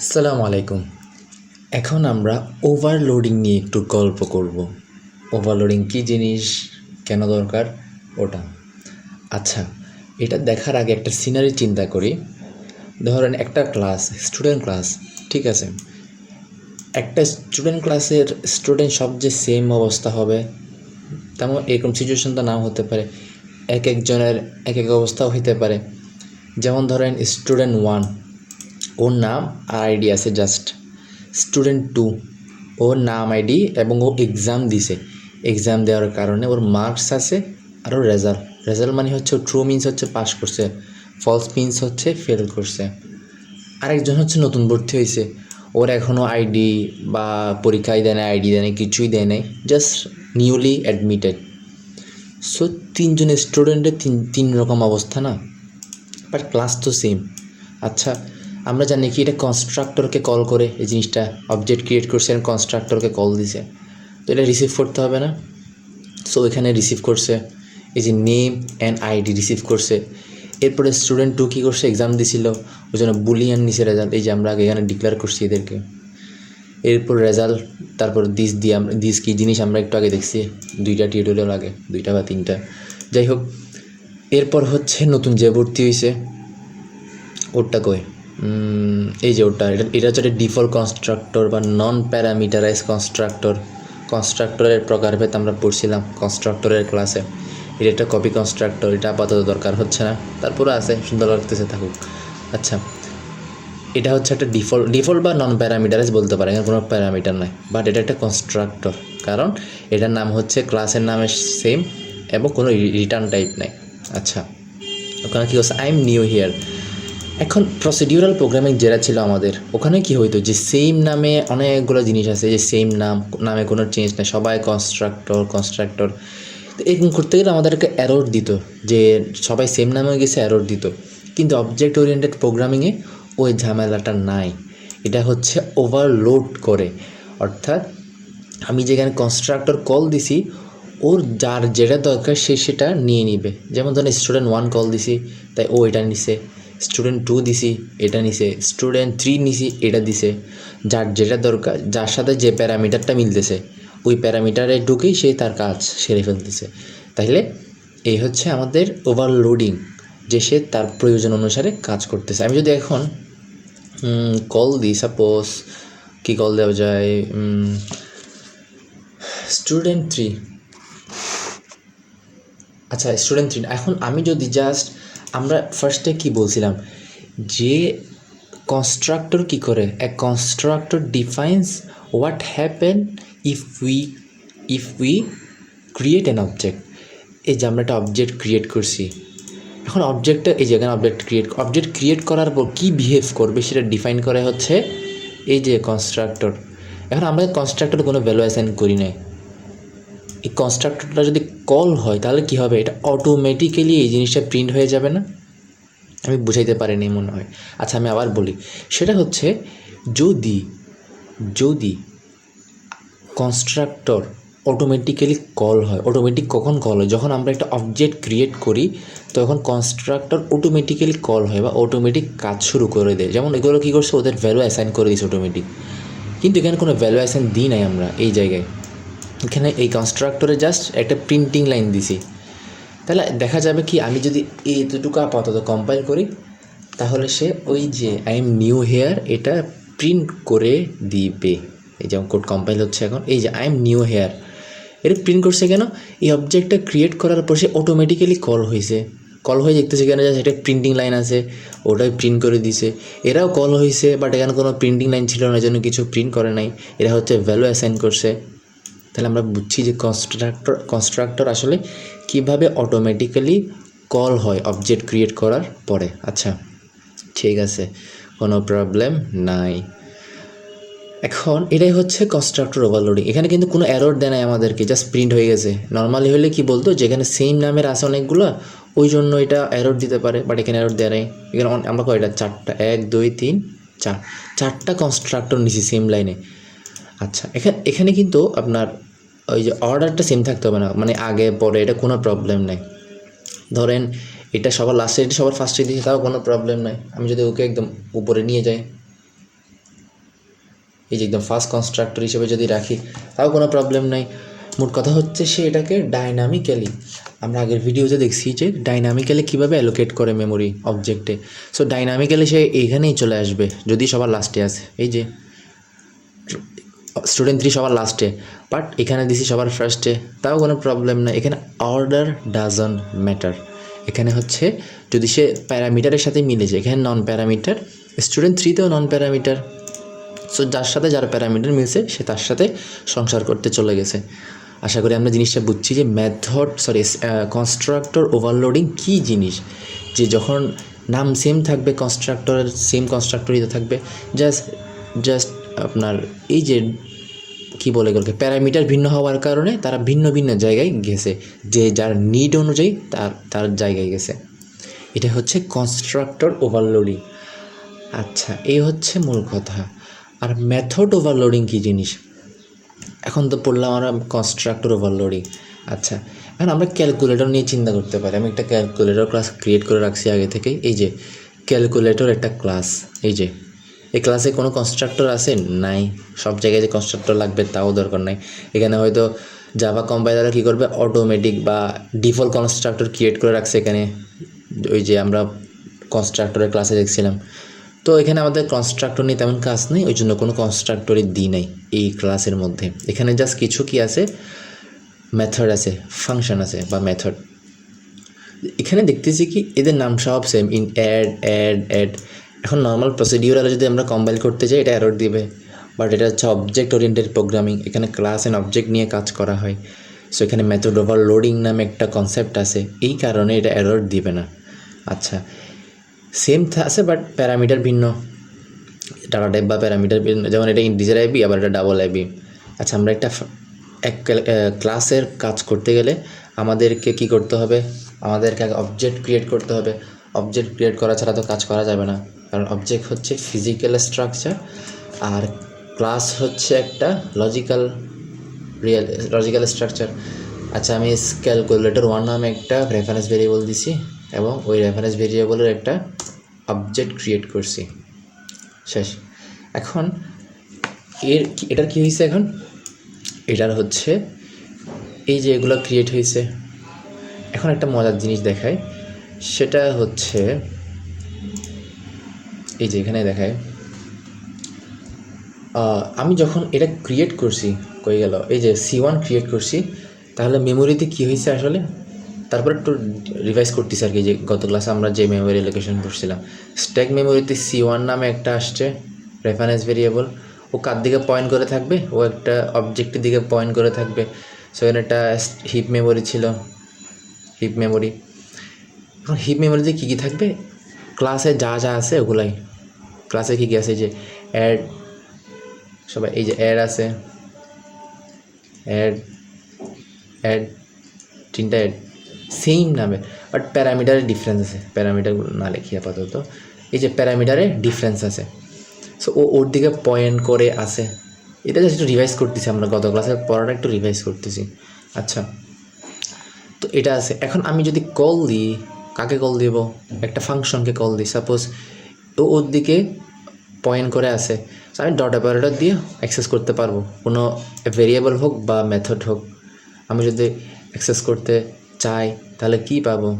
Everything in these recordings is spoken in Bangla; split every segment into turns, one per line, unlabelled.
আসসালামু আলাইকুম। এখন আমরা ওভারলোডিং নিয়ে একটু গল্প করব। ওভারলোডিং কী জিনিস? কেন দরকার? ওটা। আচ্ছা এটা দেখার আগে একটা সিনারি চিন্তা করি। ধরেন একটা ক্লাস স্টুডেন্ট ক্লাস ঠিক আছে? একটা স্টুডেন্ট ক্লাসের স্টুডেন্ট সব যে সেম অবস্থা হবে। তেমন এরকম সিচুয়েশন তো নাও হতে পারে। এক একজনের এক এক অবস্থাও হইতে পারে। যেমন ধরেন স্টুডেন্ট ওয়ান ওর নাম আর আইডি আছে জাস্ট স্টুডেন্ট টু ওর নাম আইডি এবং ও এক্সাম দিছে। এক্সাম দেওয়ার কারণে ওর মার্কস আছে আর ওর রেজাল্ট রেজাল্ট মানে হচ্ছে ট্রু মিনস হচ্ছে পাস করছে ফলস মিনস হচ্ছে ফেল করছে। আরেকজন হচ্ছে নতুন ভর্তি হয়েছে ওর এখনও আইডি বা পরীক্ষায় দেয় না আইডি দেয় না কিছুই দেয় নাই জাস্ট নিউলি অ্যাডমিটেড সো তিনজন স্টুডেন্টের তিন তিন রকম অবস্থা না? বাট ক্লাস তো সেম আচ্ছা আমরা জানি কি, এটা কনস্ট্রাক্টরকে কল করে এই জিনিসটা অবজেক্ট ক্রিয়েট করছে আর কনস্ট্রাক্টরকে কল দিছে। তো এটা রিসিভ করতে হবে না। সো এখানে রিসিভ করছে, এই যে নেম অ্যান্ড আইডি রিসিভ করছে। এরপরে স্টুডেন্ট টু কী করছে এক্সাম দিছিল, ওই জন্য বুলিয়ান নিচে রেজাল্ট এই যে আমরা আগে এখানে ডিক্লেয়ার করছি এদেরকে। এরপর রেজাল্ট তারপর দিস দিয়ে আমরা দিস কী জিনিস আমরা একটু আগে দেখছি, দুইটা টিউটোরিয়াল আগে, দুইটা বা তিনটা। যাই হোক, এরপর হচ্ছে নতুন যে ভর্তি হয়েছে ওরটা কই? এই যে ওটা, এটা এটা হচ্ছে ডিফল্ট কনস্ট্রাক্টর বা নন প্যারামিটারাইজ কনস্ট্রাক্টর কনস্ট্রাক্টরের প্রকারভেদ আমরা পড়ছিলাম কনস্ট্রাক্টরের ক্লাসে এটা একটা কপি কনস্ট্রাক্টর এটা আপাতত দরকার হচ্ছে না। তারপরে আছে, সুন্দর লাগতেছে, থাকুক। আচ্ছা এটা হচ্ছে একটা ডিফল্ট ডিফল্ট বা নন প্যারামিটারাইজ বলতে পারে এখানে কোনো প্যারামিটার নাই। বাট এটা একটা কনস্ট্রাক্টর কারণ এটার নাম হচ্ছে ক্লাসের নামের সেম এবং কোনো রিটার্ন টাইপ নাই। আচ্ছা ওখানে কী হচ্ছে আই এম নিউ হিয়ার এখন প্রসিডিউরাল প্রোগ্রামিং যেটা ছিল আমাদের, ওখানে কি হইতো যে সেম নামে অনেকগুলো জিনিস আছে, যে সেম নাম, নামে কোনো চেঞ্জ নেই, সবাই কনস্ট্রাক্টর কনস্ট্রাক্টর তো এরকম করতে গেলে আমাদেরকে অ্যারোর দিত, যে সবাই সেম নামে গেছে অ্যারোর দিত। কিন্তু অবজেক্ট ওরিয়েন্টেড প্রোগ্রামিংয়ে ওই ঝামেলাটা নাই। এটা হচ্ছে ওভারলোড করে। অর্থাৎ আমি যেখানে কনস্ট্রাক্টর কল দিছি, ওর যার যেটা দরকার সে সেটা নিয়ে নিবে। যেমন ধরেন স্টুডেন্ট ওয়ান কল দিছি, তাই ও এটা নিছে। স্টুডেন্ট টু দিছি, এটা নিছে। স্টুডেন্ট থ্রি নিছি, এটা দিছে। যার যেটা দরকার, যার সাথে যে প্যারামিটারটা মিলতেছে, ওই প্যারামিটারে ঢুকেই সে তার কাজ সেরে ফেলতেছে। তাহলে এই হচ্ছে আমাদের ওভারলোডিং যে সে তার প্রয়োজন অনুসারে কাজ করতেছে। আমি যদি এখন কল দিই সাপোজ কি কল দেওয়া যায় স্টুডেন্ট থ্রি আচ্ছা স্টুডেন্ট থ্রি এখন আমি যদি জাস্ট আমরা ফার্স্টে কি বলছিলাম? যে কনস্ট্রাক্টর কি করে? A constructor defines what happen if we if we create an object এই যে আমরা একটা অবজেক্ট ক্রিয়েট করছি। এখন অবজেক্টটা এই যে এখানে অবজেক্ট ক্রিয়েট অবজেক্ট ক্রিয়েট করার পর কী বিহেভ করবে সেটা ডিফাইন করা হচ্ছে এই যে কনস্ট্রাক্টর এখন আমরা কনস্ট্রাক্টর কোনো ভ্যালু অ্যাসাইন করি নাই। এই কনস্ট্রাক্টরটা যদি কল হয়, তাহলে কি হবে? এটা অটোমেটিক্যালি এই জিনিসটা প্রিন্ট হয়ে যাবে না? আমি বুঝাইতে পারিনি মনে হয়। আচ্ছা আমি আবার বলি। সেটা হচ্ছে, যদি যদি কনস্ট্রাক্টর অটোমেটিক্যালি কল হয় অটোমেটিক কখন কল হয়? যখন আমরা একটা অবজেক্ট ক্রিয়েট করি, তখন কনস্ট্রাক্টর অটোমেটিক্যালি কল হয় বা অটোমেটিক কাজ শুরু করে দেয়। যেমন এগুলো কী করছে? ওদের ভ্যালু অ্যাসাইন করে দিয়েছে অটোমেটিক কিন্তু এখানে কোনো ভ্যালু অ্যাসাইন দিই নাই আমরা এই জায়গায়। এখানে এই কনস্ট্রাক্টরে জাস্ট একটা প্রিন্টিং লাইন দিছি। তাহলে দেখা যাবে কি, আমি যদি এইটুকু আপাতত কম্পাইল করি, তাহলে সে ওই যে আই এম নিউ হেয়ার এটা প্রিন্ট করে দিবে। এই যেমন কোড কম্পাইল হচ্ছে এখন, এই যে আই এম নিউ হেয়ার এটা প্রিন্ট করছে কেন? এই অবজেক্টটা ক্রিয়েট করার পর সে অটোমেটিক্যালি কল হয়েছে কল হয়ে দেখতেছে কেন? যে একটা প্রিন্টিং লাইন আছে, ওটাই প্রিন্ট করে দিছে। এরাও কল হয়েছে বাট এখানে কোনো প্রিন্টিং লাইন ছিল না জন্য কিছু প্রিন্ট করে নাই। এরা হচ্ছে ভ্যালু অ্যাসাইন করছে। তাহলে আমরা বুঝছি যে কনস্ট্রাক্টর কনস্ট্রাক্টর আসলে কীভাবে অটোমেটিক্যালি কল হয় অবজেক্ট ক্রিয়েট করার পরে। আচ্ছা ঠিক আছে, কোনো প্রবলেম নাই। এখন এটাই হচ্ছে কনস্ট্রাক্টর ওভারলোডিং এখানে কিন্তু কোনো এরর দেয় নাই আমাদেরকে জাস্ট প্রিন্ট হয়ে গেছে। নর্মালি হলে কি বলতো, যেখানে সেম নামের আছে অনেকগুলো, ওই জন্য এটা এরর দিতে পারে বাট এখানে এরর দেয় নাই। এখানে আমরা কয়টা? চারটা, এক, দুই, তিন, চার। চারটা কনস্ট্রাক্টর নিছি সেম লাইনে আচ্ছা এখানে এখানে কিন্তু আপনার ওই যে অর্ডারটা সেম থাকতে হবে না মানে আগে, পরে, এটা কোনো প্রবলেম নেই। ধরেন, এটা সবার লাস্টে এটা সবার ফার্স্টে দিয়েছে তাও কোনো প্রবলেম নাই। আমি যদি ওকে একদম উপরে নিয়ে যাই, এই যে একদম ফার্স্ট কনস্ট্রাক্টর হিসেবে যদি রাখি, তাও কোনো প্রবলেম নাই। মোট কথা হচ্ছে সে এটাকে ডাইনামিক্যালি আমরা আগের ভিডিওতে দেখছি যে ডাইনামিক্যালি কীভাবে অ্যালোকেট করে মেমোরি অবজেক্টে সো ডাইনামিক্যালি সে এইখানেই চলে আসবে, যদি সবার লাস্টে আসে। এই যে স্টুডেন্ট থ্রি সবার লাস্টে বাট এখানে দিছি সবার ফার্স্টে তাও কোনো প্রবলেম না এখানে অর্ডার ডাজন ম্যাটার এখানে হচ্ছে, যদি সে প্যারামিটারের সাথে মিলে যায়, এখানে নন প্যারামিটার স্টুডেন্ট থ্রিতেও নন প্যারামিটার সো যার সাথে যার প্যারামিটার মিলছে, সে তার সাথে সংসার করতে চলে গেছে। আশা করি আমরা জিনিসটা বুঝছি যে মেথড সরি কনস্ট্রাক্টর ওভারলোডিং কী জিনিস? যে যখন নাম সেম থাকবে কনস্ট্রাক্টরের সেম কনস্ট্রাক্টরই থাকবে। জাস্ট জাস্ট আপনার এই যে কি বলে গেল প্যারামিটার ভিন্ন হওয়ার কারণে তারা ভিন্ন ভিন্ন জায়গায় গেছে। যে যার নিড অনুযায়ী তার তার জায়গায় গেছে। এটা হচ্ছে কনস্ট্রাক্টর ওভারলোডিং আচ্ছা এই হচ্ছে মূল কথা। আর মেথড ওভারলোডিং কী জিনিস? এখন তো পড়লাম আমরা কনস্ট্রাক্টর ওভারলোডিং আচ্ছা এখন আমরা ক্যালকুলেটর নিয়ে চিন্তা করতে পারি। আমি একটা ক্যালকুলেটর ক্লাস ক্রিয়েট করে রাখছি আগে থেকেই। এই যে ক্যালকুলেটর একটা ক্লাস এই যে এই ক্লাসে কোনো কনস্ট্রাক্টর আছে? নাই। সব জায়গায় যে কনস্ট্রাক্টর লাগবে তাও দরকার নাই। এখানে হয়তো জাভা কম্পাইলাররা কী করবে? অটোমেটিক বা ডিফল্ট কনস্ট্রাক্টর ক্রিয়েট করে রাখছে এখানে। ওই যে আমরা কনস্ট্রাক্টরের ক্লাসে দেখছিলাম। তো এখানে আমাদের কনস্ট্রাক্টর নিয়ে তেমন কাজ নেই, ওই জন্য কোনো কনস্ট্রাক্টরই দিই নাই এই ক্লাসের মধ্যে। এখানে জাস্ট কিছু কি আছে? মেথড আছে ফাংশন আছে বা মেথড এখানে দেখতেছি কি, এদের নাম সব same in add add add এখন নর্মাল প্রসিডিউরাল যদি আমরা কম্পাইল করতে চাই এটা এরর দিবে। বাট এটা হচ্ছে অবজেক্ট ওরিয়েন্টেড প্রোগ্রামিং এখানে ক্লাস অ্যান্ড অবজেক্ট নিয়ে কাজ করা হয়। সো এখানে মেথড ওভারলোডিং নামে একটা কনসেপ্ট আছে। এই কারণে এটা এরর দিবে না। আচ্ছা সেম আছে বাট প্যারামিটার ভিন্ন। ডাটা টাইপ বা প্যারামিটার ভিন্ন। যেমন এটা ইন্টিজার আইবি আবার এটা ডাবল আইবি আচ্ছা আমরা একটা এক ক্লাসের কাজ করতে গেলে আমাদেরকে কি করতে হবে? আমাদেরকে অবজেক্ট ক্রিয়েট করতে হবে। অবজেক্ট ক্রিয়েট করা ছাড়া তো কাজ করা যাবে না। কারণ অবজেক্ট হচ্ছে ফিজিক্যাল স্ট্রাকচার আর ক্লাস হচ্ছে একটা লজিক্যাল রিয়েল লজিক্যাল স্ট্রাকচার আচ্ছা আমি ক্যালকুলেটর ওয়ান নামে একটা রেফারেন্স ভেরিয়েবল দিছি এবং ওই রেফারেন্স ভেরিয়েবলের একটা অবজেক্ট ক্রিয়েট করছি। শেষ। এখন, এর এটার কী হয়েছে এখন? এটার হচ্ছে, এই যে এগুলো ক্রিয়েট হয়েছে এখন একটা মজার জিনিস দেখায় সেটা হচ্ছে এই যে এখানে দেখায়। আমি যখন এটা ক্রিয়েট করছি, কই গেল? এই যে সি ওয়ান ক্রিয়েট করছি, তাহলে মেমোরিতে কী হয়েছে আসলে? তারপর একটু রিভাইজ করতেছি আর কি যে গত ক্লাসে আমরা যে মেমোরি লোকেশন করছিলাম স্ট্যাক মেমোরিতে সি ওয়ান নামে একটা আসছে রেফারেন্স ভেরিয়েবল ও কার দিকে পয়েন্ট করে থাকবে? ও একটা অবজেক্টের দিকে পয়েন্ট করে থাকবে। সো এখানে একটা হিপ মেমোরি ছিল হিপ মেমোরি এখন হিপ মেমোরিতে কী কী থাকবে? ক্লাসে যা যা আছে ওগুলাই। ক্লাসে কী কী আছে? যে অ্যাড সবাই, এই যে অ্যাড আছে। অ্যাড অ্যাড তিনটা অ্যাড সেম নামে বাট প্যারামিটারের ডিফারেন্স আছে। প্যারামিটারগুলো না লিখি আপাতত। এই যে প্যারামিটারে ডিফারেন্স আছে। সো ও, ওর দিকে পয়েন্ট করে আছে। এটা জাস্ট একটু রিভাইজ করতেছি আমরা। গত ক্লাসের পড়াটা একটু রিভাইজ করতেছি। আচ্ছা। তো এটা আছে। এখন আমি যদি কল দিই, কাকে কল দিব? একটা ফাংশনকে কল দিই। সাপোজ ও, ওর দিকে পয়েন্ট করে আছে। আমি ডট অপারেটর দিয়ে অ্যাক্সেস করতে পারব। কোনো ভেরিয়েবল হোক বা মেথড হোক। আমি যদি অ্যাক্সেস করতে চাই, তাহলে কি পাবো?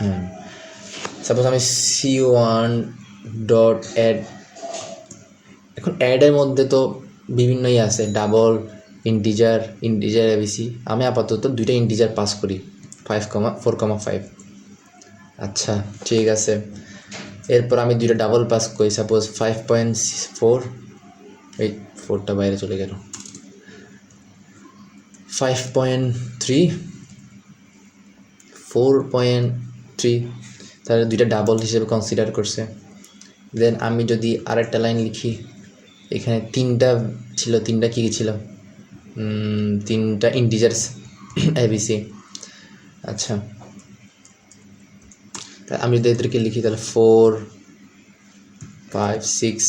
হ্যাঁ। সাপোজ আমি সি ওয়ান ডট অ্যাড এখন অ্যাডের মধ্যে তো বিভিন্নই আছে। ডাবল ইন্টিজার ইন্টিজার এবিসি আমি আপাতত দুইটা ইন্টিজার পাস করি। Five comma four comma five আচ্ছা ঠিক আছে। এরপর আমি দুইটা ডাবল পাস করি সাপোজ ফাইভ পয়েন্ট ফোর এই ফোরটা বাইরে চলে গেল। Five point three four point three তাহলে দুইটা ডাবল হিসেবে কনসিডার করছে। দেন আমি যদি আরেকটা লাইন লিখি, এখানে তিনটা ছিল, তিনটা কী কী ছিল? তিনটা ইন্টিজার্স এবিসি আচ্ছা। আমি যদি এদেরকে লিখি তাহলে ফোর ফাইভ সিক্স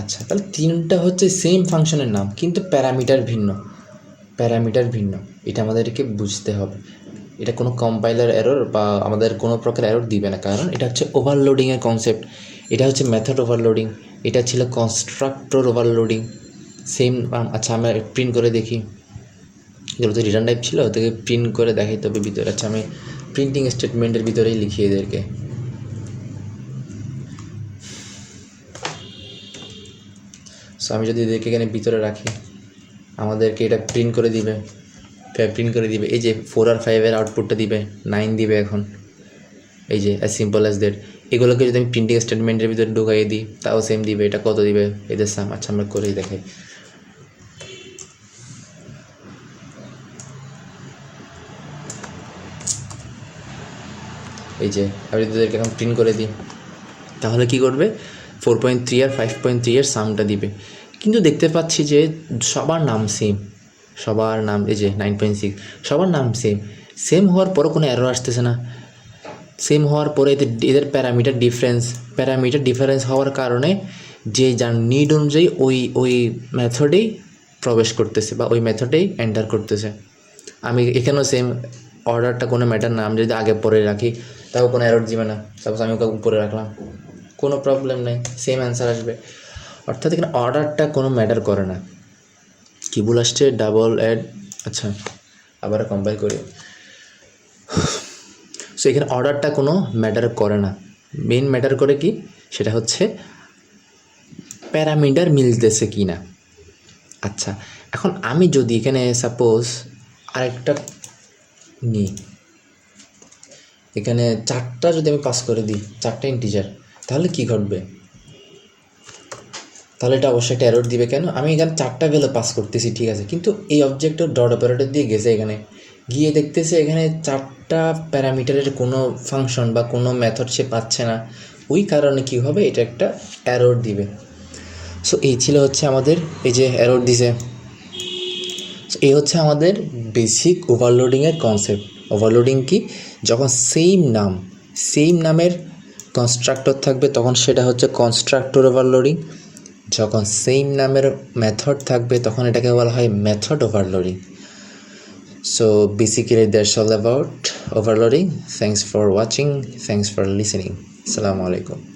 আচ্ছা তাহলে তিনটা হচ্ছে সেম ফাংশনের নাম, কিন্তু প্যারামিটার ভিন্ন। প্যারামিটার ভিন্ন, এটা আমাদেরকে বুঝতে হবে। এটা কোনো কম্পাইলার এরর বা আমাদের কোনো প্রকার এরর দিবে না, কারণ এটা হচ্ছে ওভারলোডিংয়ের কনসেপ্ট এটা হচ্ছে মেথড ওভারলোডিং এটা ছিল কনস্ট্রাক্টর ওভারলোডিং সেম আচ্ছা আমরা প্রিন্ট করে দেখি। এগুলো তো রিটার্ন টাইপ ছিল, ওদেরকে প্রিন্ট করে দেখাই তবে ভিতরে। আচ্ছা আমি প্রিন্টিং স্টেটমেন্টের ভিতরেই লিখি এদেরকে। সো আমি যদি এদেরকে এখানে ভিতরে রাখি, আমাদেরকে এটা প্রিন্ট করে দিবে। প্রিন্ট করে দিবে। এই যে ফোর আর ফাইভের আউটপুটটা দিবে নাইন দিবে এখন। এই যে অ্যাজ সিম্পল অ্যাজ দ্যাট এগুলোকে যদি আমি প্রিন্টিং স্টেটমেন্টের ভিতরে ঢুকাইয়ে দিই, তাও সেম দিবে। এটা কত দিবে? এদের সাম আচ্ছা আমরা করেই দেখাই। এই যে, আমি যদি এদেরকে এখন প্রিন্ট করে দিই, তাহলে কি করবে? ফোর পয়েন্ট থ্রি আর ফাইভ পয়েন্ট থ্রি এর সাউন্ডটা দিবে। কিন্তু দেখতে পাচ্ছি যে সবার নাম সেম সবার নাম, এই যে নাইন পয়েন্ট সিক্স সবার নাম সেম সেম হওয়ার পরও কোনো অ্যারো আসতেছে না। সেম হওয়ার পরে এদের এদের প্যারামিটার ডিফারেন্স প্যারামিটার ডিফারেন্স হওয়ার কারণে যে যার নিড অনুযায়ী ওই ওই মেথডেই প্রবেশ করতেছে বা ওই মেথডেই এন্টার করতেছে। আমি এখানেও সেম অর্ডারটা কোনো ম্যাটার না। আমি যদি আগে পরে রাখি তাও কোনো এরর দিবে না। সাপোজ আমি ওকে উপরে রাখলাম। কোনো প্রবলেম নেই সেম অ্যান্সার আসবে। অর্থাৎ এখানে অর্ডারটা কোনো ম্যাটার করে না। কি ভুল আসছে? ডাবল অ্যাড আচ্ছা আবার কম্পাইল করি। সো এখানে অর্ডারটা কোনো ম্যাটার করে না। মেন ম্যাটার করে কি? সেটা হচ্ছে প্যারামিটার মিলতেছে কি না আচ্ছা এখন আমি যদি এখানে সাপোজ আরেকটা নিই। এখানে চারটা যদি আমি পাস করে দিই, চারটা ইন্টিজার তাহলে কি ঘটবে? তাহলে এটা অবশ্যই একটা এরর দিবে কেন? আমি এখানে চারটা ভ্যালু পাস করতেছি, ঠিক আছে? কিন্তু এই অবজেক্টটা ডট অপারেটর দিয়ে গেছে এখানে। গিয়ে দেখতেছে এখানে চারটা প্যারামিটারের কোনো ফাংশন বা কোনো মেথড সে পাচ্ছে না। ওই কারণে কি হবে? এটা একটা এরর দিবে। সো এই ছিল হচ্ছে আমাদের এই যে এরর দিছে। এই হচ্ছে আমাদের বেসিক ওভারলোডিংয়ের কনসেপ্ট ওভারলোডিং কি? যখন সেম নাম সেম নামের কনস্ট্রাক্টর থাকবে, তখন সেটা হচ্ছে কনস্ট্রাক্টর ওভারলোডিং যখন সেম নামের মেথড থাকবে, তখন এটাকে বলা হয় method overloading so basically that's all about overloading thanks for watching thanks for listening আসসালামু আলাইকুম